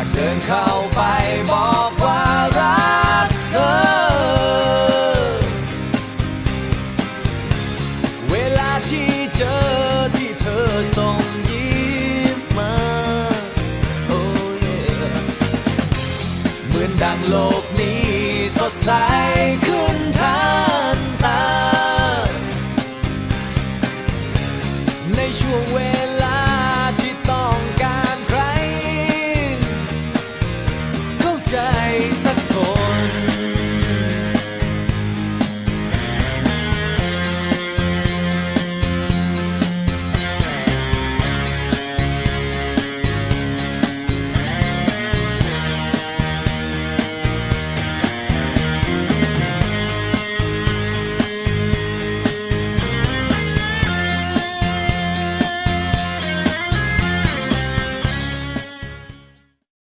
ากเดินเข้าไปบอกว่ารักเธอ เวลาที่เจอที่เธอส่งยิ้มมา โอ้ยเหมือนดังโลกนี้สดใสขึ้นทันตา ในช่วงเวลา eyes.